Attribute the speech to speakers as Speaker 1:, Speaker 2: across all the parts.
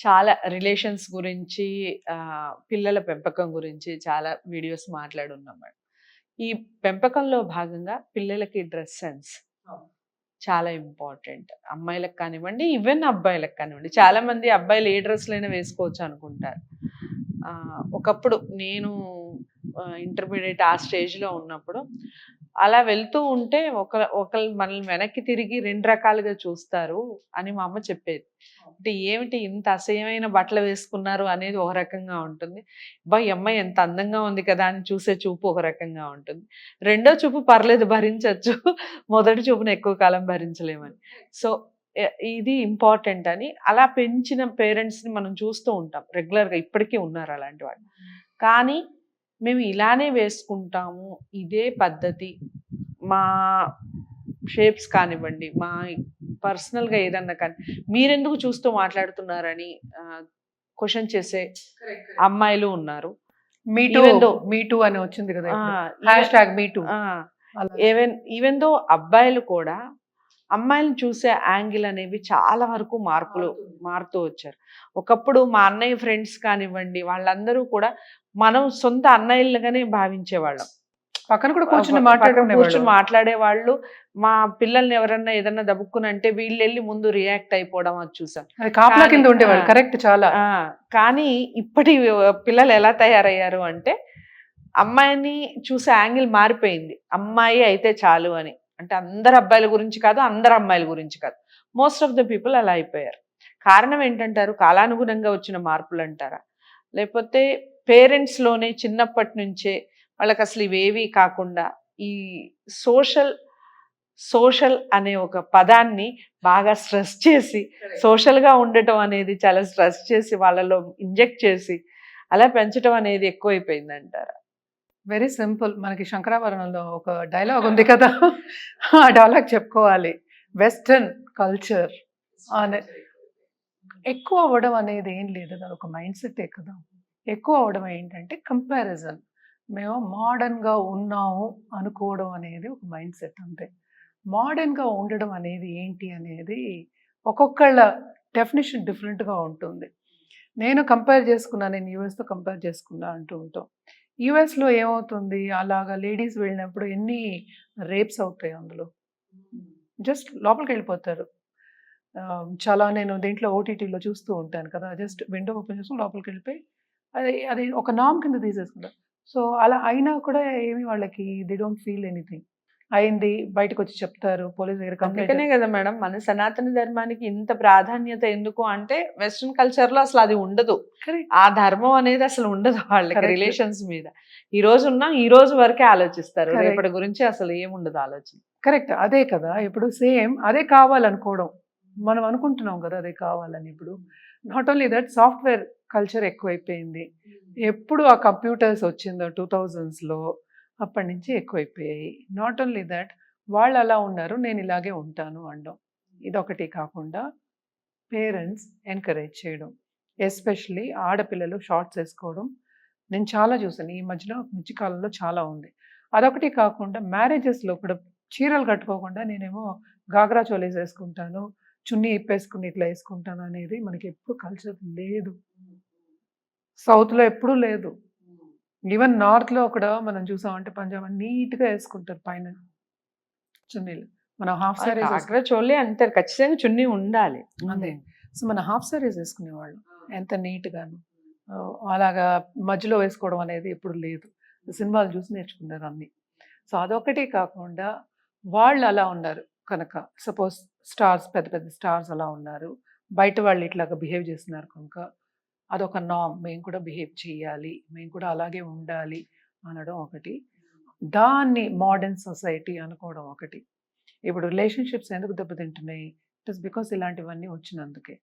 Speaker 1: చాలా రిలేషన్స్ గురించి పిల్లల పెంపకం గురించి చాలా వీడియోస్ మాట్లాడున్నాం మేడం. ఈ పెంపకంలో భాగంగా పిల్లలకి డ్రెస్ సెన్స్. చాలా ఇంపార్టెంట్. అమ్మాయిలకు కానివ్వండి, ఈవెన్ అబ్బాయిలకు కానివ్వండి. చాలా మంది అబ్బాయిలు ఏ డ్రెస్‌లైనా వేసుకోవచ్చు అనుకుంటారు. ఒకప్పుడు నేను ఇంటర్మీడియేట్ ఆ స్టేజ్‌లో ఉన్నప్పుడు అలా వెళ్తూ ఉంటే ఒక ఒకళ్ళు మనల్ని వెనక్కి తిరిగి 2 రకాలుగా చూస్తారు అని మా అమ్మ చెప్పేది. అంటే ఏమిటి ఇంత అసహ్యమైన బట్టలు వేసుకున్నారు అనేది ఒక రకంగా ఉంటుంది. బా అమ్మాయి ఎంత అందంగా ఉంది కదా! అని చూసే చూపు ఒక రకంగా ఉంటుంది. రెండో చూపు పర్లేదు భరించవచ్చు మొదటి చూపుని ఎక్కువ కాలం భరించలేమని. సో, ఇది ఇంపార్టెంట్ అని అలా పెంచిన పేరెంట్స్‌ని మనం చూస్తూ ఉంటాం. రెగ్యులర్‌గా ఇప్పటికీ ఉన్నారు అలాంటి వాళ్ళు. కానీ మేము ఇలానే వేసుకుంటాము. ఇదే పద్ధతి. మా షేప్స్ కానివ్వండి, మా పర్సనల్‌గా ఏదన్నా కానీ మీరెందుకు చూస్తూ మాట్లాడుతున్నారని క్వెషన్ చేసే అమ్మాయిలు ఉన్నారు.
Speaker 2: Me too
Speaker 1: Even though-
Speaker 2: me too అని వచ్చింది కదా! హ్యాష్ ట్యాగ్ మీ టూ
Speaker 1: ఆ! ఈవెన్ ఈవెన్ దో అబ్బాయిలు కూడా అమ్మాయిలను చూసే యాంగిల్ అనేవి చాలా వరకు మార్పులు మారుతూ వచ్చారు. ఒకప్పుడు మా అన్నయ్య ఫ్రెండ్స్ కానివ్వండి, వాళ్ళందరూ కూడా మనం సొంత అన్నయ్యలుగానే భావించేవాళ్ళం.
Speaker 2: పక్కన కూడా కూర్చుని
Speaker 1: పక్కన కూర్చొని
Speaker 2: మాట్లాడుకునేవాళ్ళు
Speaker 1: మాట్లాడేవాళ్ళు. మా పిల్లల్ని ఎవరన్నా ఏదన్నా దబుక్కుని అంటే వీళ్ళెళ్ళి ముందు రియాక్ట్ అయిపోవడం అది చూసాం.
Speaker 2: కాపలా కింద ఉండేవాళ్ళు. కరెక్ట్ చాలా!
Speaker 1: కానీ ఇప్పటి పిల్లలు ఎలా తయారయ్యారు అంటే అమ్మాయిని చూసే యాంగిల్ మారిపోయింది. అమ్మాయి అయితే చాలు అని. అంటే అందరు అబ్బాయిల గురించి కాదు, అందరు అమ్మాయిల గురించి కాదు. మోస్ట్ ఆఫ్ ద పీపుల్ అలా అయిపోయారు. కారణం ఏంటంటారు? కాలానుగుణంగా వచ్చిన మార్పులంటారా? లేకపోతే పేరెంట్స్‌లోనే చిన్నప్పటి నుంచే వాళ్ళకసలు ఇవేవీ కాకుండా ఈ సోషల్ సోషల్ అనే ఒక పదాన్ని బాగా స్ట్రెస్ చేసి సోషల్‌గా ఉండటం అనేది చాలా స్ట్రెస్ చేసి వాళ్ళలో ఇంజెక్ట్ చేసి అలా పెంచటం అనేది ఎక్కువైపోయిందంటారా?
Speaker 2: వెరీ సింపుల్ మనకి శంకరాభరణంలో ఒక డైలాగ్ ఉంది కదా? ఆ డైలాగ్ చెప్పుకోవాలి. వెస్టర్న్ కల్చర్ అనే ఎక్కువ అవ్వడం అనేది ఏం లేదు అది ఒక మైండ్ సెట్ కదా? ఎక్కువ అవ్వడం ఏంటంటే కంపారిజన్ మేము మోడర్న్గా ఉన్నాము అనుకోవడం అనేది ఒక మైండ్ సెట్ అంతే. మోడర్న్గా ఉండడం అనేది ఏంటి అనేది ఒక్కొక్కళ్ళ డెఫినేషన్ డిఫరెంట్గా ఉంటుంది. నేను కంపేర్ చేసుకున్నా నేను యూఎస్తో కంపేర్ చేసుకున్నా అంటూ ఉంటాం. యూఎస్లో ఏమవుతుంది? అలాగా లేడీస్ వెళ్ళినప్పుడు ఎన్ని రేప్స్ అవుతాయి అందులో? జస్ట్ లోపలికి వెళ్ళిపోతారు. చాలా నేను దీంట్లో ఓటీటీలో చూస్తూ ఉంటాను కదా జస్ట్ విండో ఓపెన్ చేసుకుని లోపలికి వెళ్ళిపోయి అది అది ఒక నామ్ కింద తీసేసుకుంటారు సో అలా అయినా కూడా ఏమి వాళ్ళకి దే డోంట్ ఫీల్ ఎనీథింగ్ అయింది బయటకు వచ్చి చెప్తారు పోలీస్ దగ్గర కంప్లైంట్
Speaker 1: అందుకనే కదా మేడం మన సనాతన ధర్మానికి ఇంత ప్రాధాన్యత ఎందుకు అంటే వెస్ట్రన్ కల్చర్లో అసలు అది ఉండదు. ఆ ధర్మం అనేది అసలు ఉండదు వాళ్ళకి. రిలేషన్స్ మీద. ఈ రోజు ఉన్నాం ఈ రోజు వరకే ఆలోచిస్తారు. రేపటి గురించి అసలు ఏముండదు ఆలోచన.
Speaker 2: కరెక్ట్ అదే కదా ఇప్పుడు సేమ్ అదే కావాలనుకోవడం మనం అనుకుంటున్నాం కదా అదే కావాలని ఇప్పుడు not only that software culture ఎక్కువైపోయింది. ఎప్పుడు ఆ కంప్యూటర్స్ వచ్చిందో టూ థౌజండ్స్లో అప్పటి నుంచి ఎక్కువైపోయాయి. నాట్ ఓన్లీ దట్ వాళ్ళు అలా ఉన్నారు నేను ఇలాగే ఉంటాను అనడం ఇదొకటి కాకుండా పేరెంట్స్ ఎంకరేజ్ చేయడం. ఎస్పెషలీ ఆడపిల్లలు షార్ట్స్ వేసుకోవడం. నేను చాలా చూసాను ఈ మధ్యలో మధ్య కాలంలో చాలా ఉంది. అదొకటి కాకుండా మ్యారేజెస్లో కూడా చీరలు కట్టుకోకుండా నేనేమో గాగ్రా చోలీస్ వేసుకుంటాను చున్నీ ఇప్పేసుకుని ఇట్లా వేసుకుంటాను అనేది మనకి ఎప్పుడు కల్చర్ లేదు. సౌత్లో ఎప్పుడూ లేదు. ఈవెన్ నార్త్లో కూడా మనం చూసామంటే పంజాబ్ నీట్గా వేసుకుంటారు పైన చున్నీలు. మనం హాఫ్ సారీస్
Speaker 1: అక్కడ చోళ్ళే అంటారు. ఖచ్చితంగా చున్నీ ఉండాలి.
Speaker 2: అదే. సో మన హాఫ్ సారీస్ వేసుకునేవాళ్ళం. ఎంత నీట్గాను. అలాగా మధ్యలో వేసుకోవడం అనేది ఎప్పుడు లేదు. సినిమాలు చూసి నేర్చుకున్నారు అన్ని. సో అదొకటి కాకుండా వాళ్ళు అలా ఉన్నారు కనుక. సపోజ్ స్టార్స్ పెద్ద పెద్ద స్టార్స్ అలా ఉన్నారు. బయట వాళ్ళు ఇట్లాగా బిహేవ్ చేస్తున్నారు కనుక. అదొక నామ్ మేము కూడా బిహేవ్ చేయాలి. మేము కూడా అలాగే ఉండాలి అనడం ఒకటి. దాన్ని మోడర్న్ సొసైటీ అనుకోవడం ఒకటి. ఇప్పుడు రిలేషన్షిప్స్ ఎందుకు దెబ్బతింటున్నాయి? ఇట్ ఇస్ బికాస్ ఇలాంటివన్నీ వచ్చినందుకే.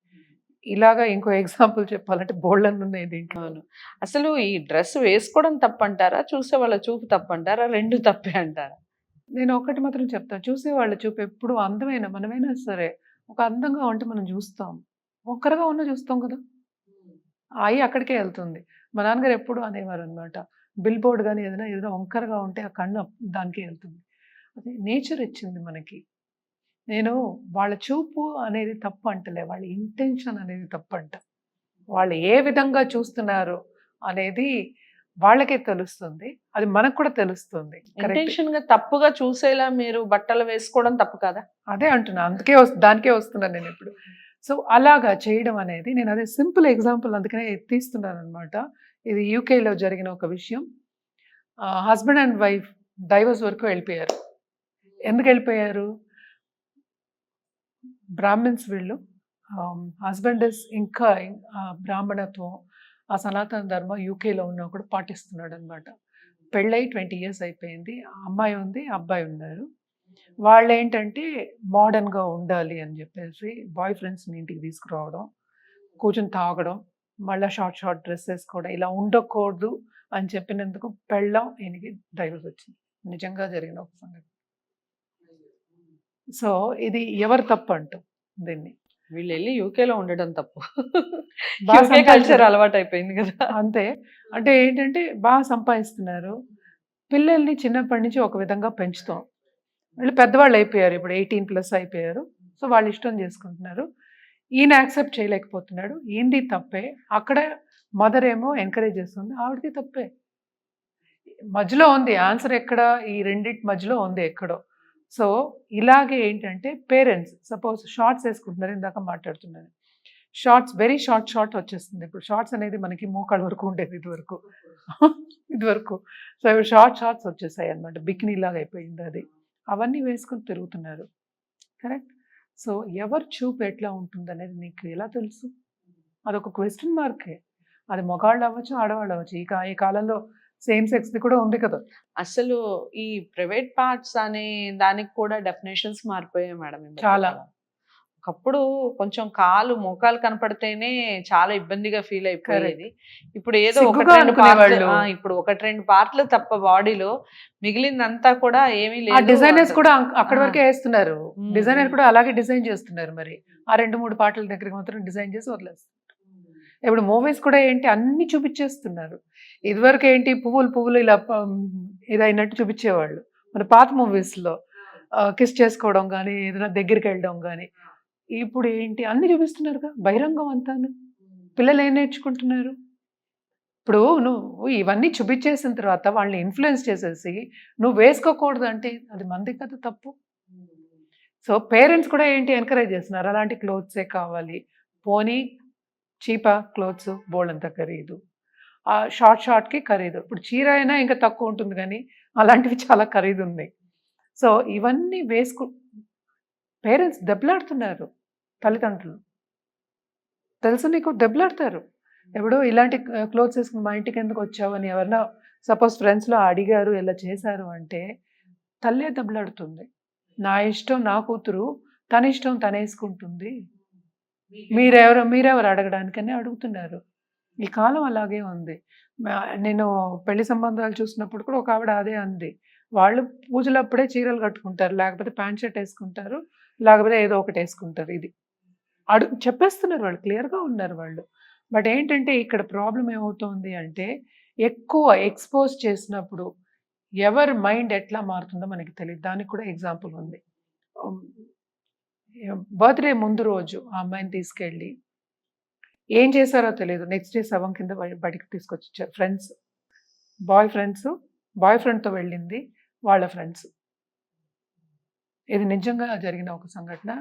Speaker 2: ఇలాగా ఇంకో ఎగ్జాంపుల్ చెప్పాలంటే బోల్డన్ ఉన్నాయి దీంట్లో.
Speaker 1: అసలు ఈ డ్రెస్ వేసుకోవడం తప్పంటారా? చూసే వాళ్ళ చూపు తప్పంటారా? రెండు తప్పే అంటారా?
Speaker 2: నేను ఒకటి మాత్రం చెప్తాను చూసే వాళ్ళ చూపు ఎప్పుడు అందమైన మనమైనా సరే ఒక అందంగా ఉంటే మనం చూస్తాం. ఒక్కరుగా ఉన్న చూస్తాం కదా. అయి అక్కడికే వెళ్తుంది. మా నాన్నగారు ఎప్పుడు అనేవారు అనమాట బిల్ బోర్డ్ కానీ ఏదైనా ఏదైనా వంకరగా ఉంటే ఆ కన్ను దానికే వెళ్తుంది. అది నేచర్ ఇచ్చింది మనకి. నేను వాళ్ళ చూపు అనేది తప్పు అంటలే వాళ్ళ ఇంటెన్షన్ అనేది తప్పు అంట వాళ్ళు ఏ విధంగా చూస్తున్నారు అనేది వాళ్ళకే తెలుస్తుంది. అది మనకు కూడా తెలుస్తుంది.
Speaker 1: ఇంటెన్షన్గా తప్పుగా చూసేలా మీరు బట్టలు వేసుకోవడం తప్పు కదా?
Speaker 2: అదే అంటున్నా. అందుకే దానికే వస్తున్నాను నేను ఇప్పుడు. సో అలాగా చేయడం అనేది నేను అదే సింపుల్ ఎగ్జాంపుల్ అందుకనే తీస్తున్నాను అనమాట ఇది యూకేలో జరిగిన ఒక విషయం. హస్బెండ్ అండ్ వైఫ్ డైవర్స్ వరకు వెళ్ళిపోయారు. ఎందుకు వెళ్ళిపోయారు? బ్రాహ్మిన్స్ వీళ్ళు హస్బెండ్ ఇస్ ఇంకా ఆ బ్రాహ్మణత్వం ఆ సనాతన ధర్మం యూకేలో ఉన్నా కూడా పాటిస్తున్నాడు అనమాట పెళ్ళై ట్వంటీ ఇయర్స్ అయిపోయింది. అమ్మాయి ఉంది అబ్బాయి ఉన్నారు. వాళ్ళు ఏంటంటే మోడర్న్గా ఉండాలి అని చెప్పేసి బాయ్ ఫ్రెండ్స్ని ఇంటికి తీసుకురావడం కూర్చొని తాగడం మళ్ళీ షార్ట్ షార్ట్ డ్రెస్ వేసుకోవడం ఇలా ఉండకూడదు అని చెప్పినందుకు పెళ్ళం ఈయనకి డైవర్స్ వచ్చింది. నిజంగా జరిగిన ఒక సంగతి సో ఇది ఎవరు తప్పు అంటూ దీన్ని?
Speaker 1: వీళ్ళు వెళ్ళి యూకేలో ఉండడం తప్పు.
Speaker 2: బాగా
Speaker 1: కల్చర్. అలవాటు అయిపోయింది కదా.
Speaker 2: అంతే. అంటే ఏంటంటే బాగా సంపాదిస్తున్నారు. పిల్లల్ని చిన్నప్పటి నుంచి ఒక విధంగా పెంచుతాం. వీళ్ళు పెద్దవాళ్ళు అయిపోయారు ఇప్పుడు ఎయిటీన్ ప్లస్ అయిపోయారు. సో వాళ్ళు ఇష్టం చేసుకుంటున్నారు. ఈయన యాక్సెప్ట్ చేయలేకపోతున్నాడు. ఈయనది తప్పే. అక్కడ మదర్ ఏమో ఎంకరేజ్ చేస్తుంది. ఆవిడది తప్పే. మధ్యలో ఉంది. ఆన్సర్ ఎక్కడ? ఈ రెండింటి మధ్యలో ఉంది ఎక్కడో. సో ఇలాగే ఏంటంటే పేరెంట్స్ సపోజ్ షార్ట్స్ వేసుకుంటున్నారు ఇందాక మాట్లాడుతున్నాను షార్ట్స్ వెరీ షార్ట్ షార్ట్ వచ్చేస్తుంది. ఇప్పుడు షార్ట్స్ అనేది మనకి మోకాళ్ళ వరకు ఉండేది ఇదివరకు. ఇదివరకు. ఇది వరకు సో షార్ట్ షార్ట్స్ వచ్చేసాయి అనమాట బికినీ లాగా అయిపోయింది అది. అవన్నీ వేసుకొని తిరుగుతున్నారు. కరెక్ట్? సో ఎవరు చూపు ఎట్లా ఉంటుంది అనేది నీకు ఎలా తెలుసు? అదొక క్వశ్చన్ మార్కే. అది మగాళ్ళు అవ్వచ్చు ఆడవాళ్ళు అవ్వచ్చు. ఈ కా ఈ కాలంలో సేమ్ సెక్స్ది కూడా ఉంది కదా.
Speaker 1: అసలు ఈ ప్రైవేట్ పార్ట్స్ అనే దానికి కూడా డెఫినేషన్స్ మారిపోయాయి మేడం
Speaker 2: చాలా.
Speaker 1: ఒకప్పుడు కొంచెం కాలు మోకాలు కనపడితేనే చాలా ఇబ్బందిగా ఫీల్ అయిపోయేది. ఇప్పుడు ఏదో ఒకటి రెండు పార్ట్లు ఇప్పుడు ఒకటి రెండు పార్ట్లు తప్ప బాడీలో మిగిలిందంతా కూడా ఏమీ లేదు
Speaker 2: డిజైనర్స్. కూడా అక్కడి. వరకే వేస్తున్నారు. డిజైనర్ కూడా అలాగే డిజైన్ చేస్తున్నారు మరి. ఆ రెండు మూడు పాటల దగ్గరికి మాత్రం డిజైన్ చేసి వదిలేస్తారు ఇప్పుడు మూవీస్ కూడా ఏంటి? అన్ని చూపించేస్తున్నారు. ఇదివరకు ఏంటి? పువ్వులు పువ్వులు ఇలా ప- ఇది అయినట్టు చూపించేవాళ్ళు. మన పాత మూవీస్లో కిస్ చేసుకోవడం కానీ ఏదైనా దగ్గరికి వెళ్ళడం కానీ ఇప్పుడు ఏంటి? అన్ని చూపిస్తున్నారుగా. బహిరంగం అంతాను. పిల్లలు ఏం నేర్చుకుంటున్నారు? ఇప్పుడు నువ్వు ఇవన్నీ చూపించేసిన తర్వాత వాళ్ళని ఇన్ఫ్లుయెన్స్ చేసేసి నువ్వు వేసుకోకూడదు అంటే అది మంది కదా తప్పు. సో పేరెంట్స్ కూడా ఏంటి ఎంకరేజ్ చేస్తున్నారు? అలాంటి క్లోత్సే కావాలి. పోనీ చీపా క్లోత్స్ బోల్డ్ అంత ఖరీదు. ఆ షార్ట్ షార్ట్కి ఖరీదు. ఇప్పుడు చీర అయినా ఇంకా తక్కువ ఉంటుంది కానీ అలాంటివి చాలా ఖరీదు ఉన్నాయి. సో ఇవన్నీ వేసుకు పేరెంట్స్ దెబ్బలాడుతున్నారు. తల్లిదండ్రులు. తెలుసు నీకు? దెబ్బలాడతారు. ఎప్పుడో ఇలాంటి క్లోత్స్ వేసుకుని మా ఇంటికి ఎందుకు వచ్చావు అని ఎవరన్నా సపోజ్ ఫ్రెండ్స్లో అడిగారు ఇలా చేశారు అంటే తల్లే దెబ్బలాడుతుంది. నా ఇష్టం నా కూతురు తన ఇష్టం తనేసుకుంటుంది మీరెవరు మీరెవరు అడగడానికనే అడుగుతున్నారు. ఈ కాలం అలాగే ఉంది. నేను పెళ్ళి సంబంధాలు చూసినప్పుడు కూడా ఒక ఆవిడ అదే అంది. వాళ్ళు పూజలప్పుడే చీరలు కట్టుకుంటారు లేకపోతే ప్యాంట్ షర్ట్ వేసుకుంటారు లేకపోతే ఏదో ఒకటి వేసుకుంటారు ఇది. అడుగు చెప్పేస్తున్నారు వాళ్ళు క్లియర్గా ఉన్నారు వాళ్ళు. బట్ ఏంటంటే ఇక్కడ ప్రాబ్లం ఏమవుతోంది అంటే ఎక్కువ ఎక్స్పోజ్ చేసినప్పుడు ఎవరి మైండ్ ఎట్లా మారుతుందో మనకి తెలియదు దానికి కూడా ఎగ్జాంపుల్ ఉంది. బర్త్డే ముందు రోజు ఆ అమ్మాయిని తీసుకెళ్ళి ఏం చేశారో తెలియదు నెక్స్ట్ డే శవం కింద బయటకు బయటికి తీసుకొచ్చారు ఫ్రెండ్స్. బాయ్ ఫ్రెండ్స్ బాయ్ ఫ్రెండ్తో వెళ్ళింది వాళ్ళ ఫ్రెండ్స్. ఇది నిజంగా జరిగిన ఒక సంఘటన.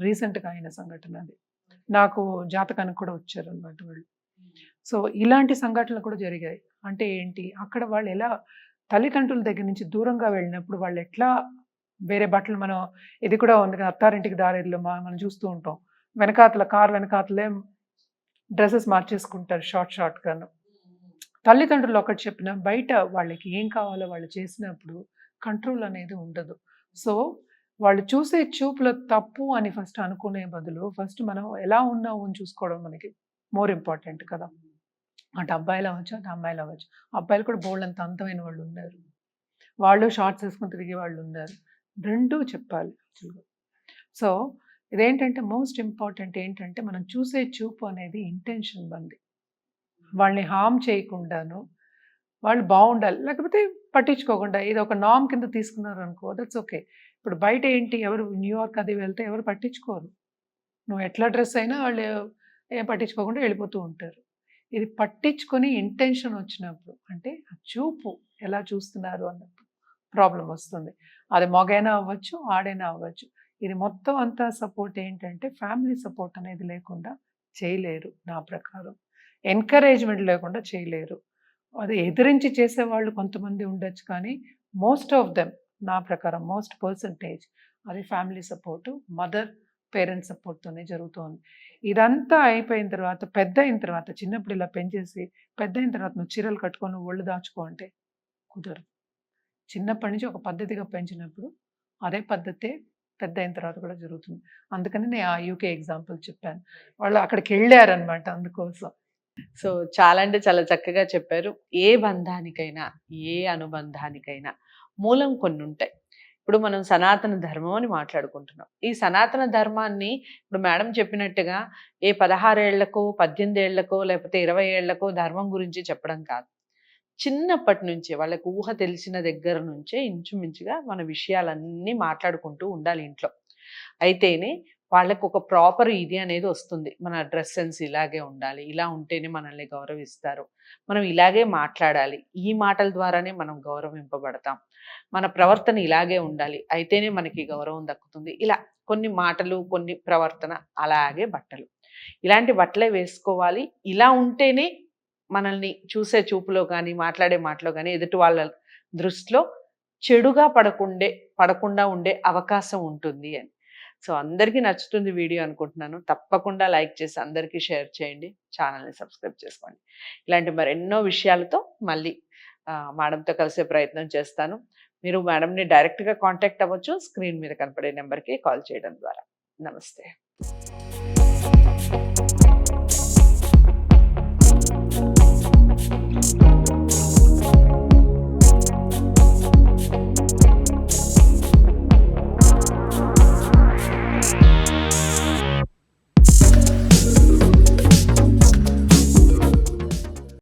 Speaker 2: రీసెంట్గా అయిన సంఘటన అది. నాకు జాతకానికి కూడా వచ్చారు అన్నమాట వాళ్ళు సో ఇలాంటి సంఘటనలు కూడా జరిగాయి. అంటే ఏంటి? అక్కడ వాళ్ళు ఎలా తల్లిదండ్రుల దగ్గర నుంచి దూరంగా వెళ్ళినప్పుడు వాళ్ళు ఎట్లా వేరే బట్టలు మనం ఇది కూడా ఉంది కదా అత్తారింటికి దారిలో మా- మనం చూస్తూ ఉంటాం. వెనకాతల కార్ వెనకాతలే డ్రెస్సెస్ మార్చేసుకుంటారు షార్ట్ షార్ట్ గాను. తల్లిదండ్రులు ఒకటి చెప్పిన బయట వాళ్ళకి ఏం కావాలో వాళ్ళు చేసినప్పుడు కంట్రోల్ అనేది ఉండదు. సో వాళ్ళు చూసే చూపులో తప్పు అని ఫస్ట్ అనుకునే బదులు ఫస్ట్ మనం ఎలా ఉన్నాము అని చూసుకోవడం మనకి మోర్ ఇంపార్టెంట్ కదా. అటు అబ్బాయిలు అవ్వచ్చు అటు అమ్మాయిలు అవ్వచ్చు. అబ్బాయిలు కూడా బోల్డ్ అంత అందమైన వాళ్ళు ఉన్నారు. వాళ్ళు షార్ట్స్ వేసుకుని తిరిగే వాళ్ళు ఉన్నారు. రెండూ చెప్పాలి యాక్చువల్గా. సో ఇదేంటంటే మోస్ట్ ఇంపార్టెంట్ ఏంటంటే మనం చూసే చూపు అనేది ఇంటెన్షన్ బంది. వాళ్ళని హామ్ చేయకుండాను వాళ్ళు బాగుండాలి. లేకపోతే పట్టించుకోకుండా ఇది ఒక నామ్ కింద తీసుకున్నారు అనుకో దట్స్ ఓకే ఇప్పుడు బయట ఏంటి? ఎవరు న్యూయార్క్ అది వెళ్తే ఎవరు పట్టించుకోరు. నువ్వు ఎట్లా డ్రెస్ అయినా వాళ్ళు ఏం పట్టించుకోకుండా వెళ్ళిపోతూ ఉంటారు. ఇది పట్టించుకొని ఇంటెన్షన్ వచ్చినప్పుడు అంటే చూపు ఎలా చూస్తున్నారు అన్నప్పుడు ప్రాబ్లం వస్తుంది. అది మగైనా అవ్వచ్చు ఆడైనా అవ్వచ్చు. ఇది మొత్తం అంతా సపోర్ట్ ఏంటంటే ఫ్యామిలీ సపోర్ట్ అనేది లేకుండా చేయలేరు నా ప్రకారం. ఎంకరేజ్మెంట్ లేకుండా చేయలేరు. అది ఎదిరించి చేసేవాళ్ళు కొంతమంది ఉండొచ్చు కానీ మోస్ట్ ఆఫ్ దెమ్ నా ప్రకారం మోస్ట్ పర్సంటేజ్ అది ఫ్యామిలీ సపోర్టు మదర్ పేరెంట్స్ సపోర్ట్తోనే జరుగుతోంది. ఇదంతా అయిపోయిన తర్వాత పెద్ద అయిన తర్వాత చిన్నప్పుడు ఇలా పెంచేసి పెద్ద అయిన తర్వాత నువ్వు చీరలు కట్టుకొని ఒళ్ళు దాచుకో అంటే కుదరదు. చిన్నప్పటి నుంచి ఒక పద్ధతిగా పెంచినప్పుడు అదే పద్ధతే పెద్ద అయిన తర్వాత కూడా జరుగుతుంది. అందుకని నేను ఆ యూకే ఎగ్జాంపుల్ చెప్పాను. వాళ్ళు అక్కడికి వెళ్ళారనమాట అందుకోసం.
Speaker 1: సో చాలా అంటే చాలా చక్కగా చెప్పారు. ఏ బంధానికైనా ఏ అనుబంధానికైనా మూలం కొన్ని ఉంటాయి ఇప్పుడు మనం సనాతన ధర్మం అని మాట్లాడుకుంటున్నాం. ఈ సనాతన ధర్మాన్ని ఇప్పుడు మేడం చెప్పినట్టుగా ఏ పదహారేళ్ళకో పద్దెనిమిది ఏళ్ళకో లేకపోతే ఇరవై ఏళ్ళకో ధర్మం గురించి చెప్పడం కాదు. చిన్నప్పటి నుంచే వాళ్ళకు ఊహ తెలిసిన దగ్గర నుంచే ఇంచుమించుగా మన విషయాలన్నీ మాట్లాడుకుంటూ ఉండాలి ఇంట్లో. అయితేనే వాళ్ళకు ఒక ప్రాపర్ ఇది అనేది వస్తుంది. మన డ్రెస్ సెన్స్ ఇలాగే ఉండాలి ఇలా ఉంటేనే మనల్ని గౌరవిస్తారు. మనం ఇలాగే మాట్లాడాలి. ఈ మాటల ద్వారానే మనం గౌరవింపబడతాం. మన ప్రవర్తన ఇలాగే ఉండాలి. అయితేనే మనకి గౌరవం దక్కుతుంది. ఇలా కొన్ని మాటలు కొన్ని ప్రవర్తన అలాగే బట్టలు. ఇలాంటి బట్టలే వేసుకోవాలి. ఇలా ఉంటేనే మనల్ని చూసే చూపులో కానీ మాట్లాడే మాటలో కానీ ఎదుటి వాళ్ళ దృష్టిలో చెడుగా పడకుండే పడకుండా ఉండే అవకాశం ఉంటుంది అని. సో అందరికీ నచ్చుతుంది వీడియో అనుకుంటున్నాను. తప్పకుండా లైక్ చేసి అందరికీ షేర్ చేయండి. ఛానల్ని సబ్స్క్రైబ్ చేసుకోండి. ఇలాంటి మరెన్నో విషయాలతో మళ్ళీ మేడంతో కలిసే ప్రయత్నం చేస్తాను. మీరు మేడంని డైరెక్ట్గా కాంటాక్ట్ అవ్వచ్చు. స్క్రీన్ మీద కనపడే నెంబర్కి కాల్ చేయడం ద్వారా. నమస్తే.